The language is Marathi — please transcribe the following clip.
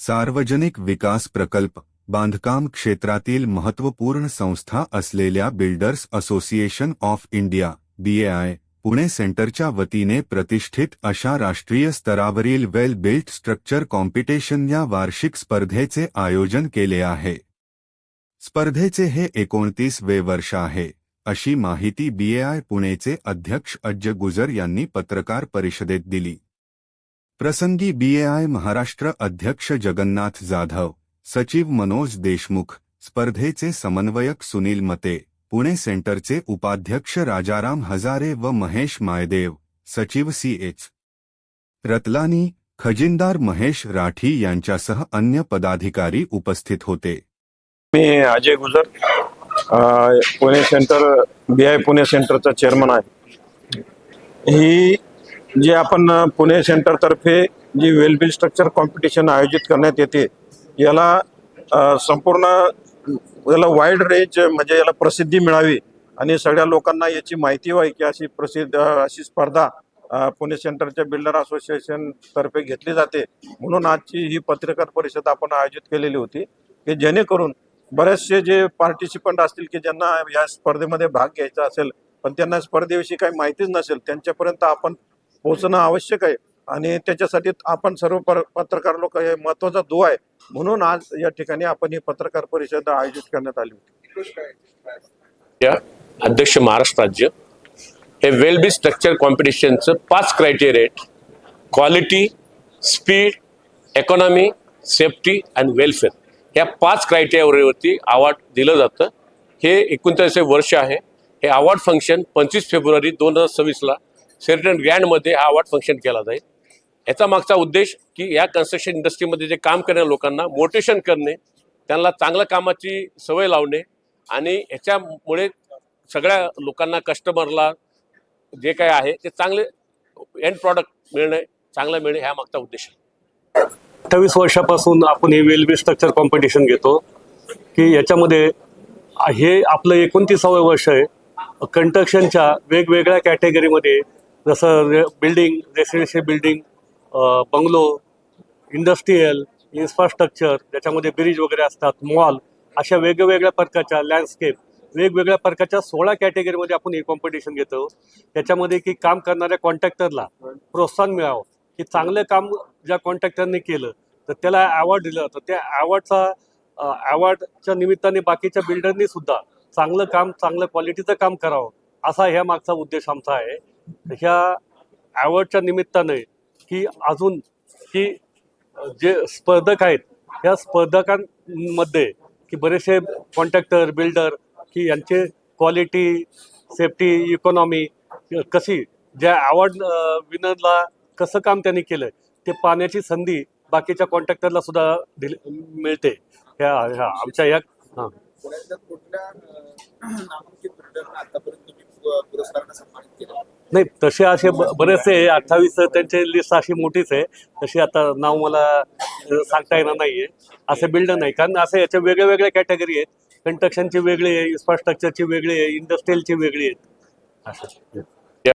सार्वजनिक विकास प्रकल्प बांधकाम क्षेत्रातील महत्त्वपूर्ण संस्था असलेल्या builders association of India BAI Pune सेंटरच्या वतीने प्रतिष्ठित अशा राष्ट्रीय स्तरावरील वेल बिल्ट स्ट्रक्चर कॉम्पिटिशन या वार्षिक स्पर्धेचे आयोजन केले आहे. स्पर्धेचे हे एकोणतीसवे वर्ष आहे अशी माहिती बीएआय पुणेचे अध्यक्ष अज्ज गुजर यांनी पत्रकार परिषदेत दिली. प्रसंगी बीएआय महाराष्ट्र अध्यक्ष जगन्नाथ जाधव सचिव मनोज देशमुख स्पर्धेचे समन्वयक सुनील मते पुणे सेंटरचे उपाध्यक्ष राजाराम हजारे व महेश मायदेव सचिव सी एच रतलानी खजिनदार महेश राठी यांच्यासह अन्य पदाधिकारी उपस्थित होते. मी Ajay Gujar Pune centre B I Pune सेंटरचा चेअरमन आहे. ही जे आपण पुणे सेंटरतर्फे जी वेलबिल स्ट्रक्चर कॉम्पिटिशन आयोजित करण्यात येते याला संपूर्ण याला वाईड रेंज म्हणजे याला प्रसिद्धी मिळावी आणि सगळ्या लोकांना याची माहिती व्हावी की अशी प्रसिद्ध अशी स्पर्धा पुणे सेंटरच्या बिल्डर असोसिएशन तर्फे घेतली जाते. म्हणून आजची ही पत्रकार परिषद आपण आयोजित केलेली होती की जेणेकरून बरेचसे जे पार्टिसिपंट असतील की ज्यांना या स्पर्धेमध्ये भाग घ्यायचा असेल पण त्यांना स्पर्धेविषयी काही माहितीच नसेल त्यांच्यापर्यंत आपण पोहोचणं आवश्यक आहे. आणि त्याच्यासाठी आपण सर्व पत्रकार लोक हे महत्त्वाचा दुवा आहे. म्हणून आज या ठिकाणी आपण ही पत्रकार परिषद आयोजित करण्यात आली होती. या अध्यक्ष महाराष्ट्र राज्य हे वेल बी स्ट्रक्चर कॉम्पिटिशनचं पाच criteria quality speed economy safety and welfare या पाच क्रायटेरियावरती अवॉर्ड दिलं जातं. हे एकोणतीसवे वर्ष आहे. हे अवॉर्ड फंक्शन पंचवीस फेब्रुवारी दोन हजार सव्वीसला सेरिटन ग्रँडमध्ये हा अवॉर्ड फंक्शन केला जाईल. याचा मागचा उद्देश की या कन्स्ट्रक्शन इंडस्ट्रीमध्ये जे काम करणाऱ्या लोकांना मोटिवेशन करणे त्यांना चांगल्या कामाची सवय लावणे आणि ह्याच्यामुळे सगळ्या लोकांना कस्टमरला जे काय आहे ते चांगले एंड प्रॉडक्ट मिळणे चांगलं मिळणे ह्या मागचा उद्देश अठ्ठावीस वर्षापासून आपण हे वेल्वे स्ट्रक्चर कॉम्पिटिशन घेतो की याच्यामध्ये हे आपलं एकोणतीसावं वर्ष आहे. कंस्ट्रक्शनच्या वेगवेगळ्या कॅटेगरीमध्ये जसं रे building residential building bungalow industrial infrastructure ज्याच्यामध्ये ब्रिज वगैरे असतात मॉल अशा वेगवेगळ्या प्रकारच्या लँडस्केप वेगवेगळ्या प्रकारच्या सोळा कॅटेगरीमध्ये आपण हे कॉम्पिटिशन घेतो. त्याच्यामध्ये की काम करणाऱ्या कॉन्ट्रॅक्टरला प्रोत्साहन मिळावं. की चांगलं काम ज्या कॉन्ट्रॅक्टरने केलं तर त्याला अवॉर्ड दिलं. जातं त्या अवॉर्डचा अवॉर्डच्या निमित्ताने बाकीच्या बिल्डरनी सुद्धा चांगलं काम चांगलं क्वालिटीचं काम करावं असा ह्या मागचा उद्देश आमचा आहे. ह्या अवॉर्डच्या निमित्ताने की अजून की जे स्पर्धक आहेत ह्या स्पर्धकांमध्ये की बरेचसे कॉन्ट्रॅक्टर बिल्डर की यांचे क्वालिटी सेफ्टी इकॉनॉमी कशी ज्या अवॉर्ड विनरला कसं काम त्यांनी केलं ते पाहण्याची संधी बाकीच्या कॉन्ट्रॅक्टरला सुद्धा दिली मिळते. ह्या ह्या आमच्या या हां. पुरस्काराने सन्मानित केलं. नाही तसे असे बरेचसे अठ्ठावीस त्यांची लिस्ट अशी मोठीच आहे. तशी आता नाव मला सांगता येणार नाहीये. असे बिल्डर नाही. कारण असे याच्या वेगळ्या वेगळ्या कॅटेगरी आहेत. कंस्ट्रक्शनची वेगळी आहे इन्फ्रास्ट्रक्चरची वेगळी आहे इंडस्ट्रीयलची वेगळी आहेत. असं.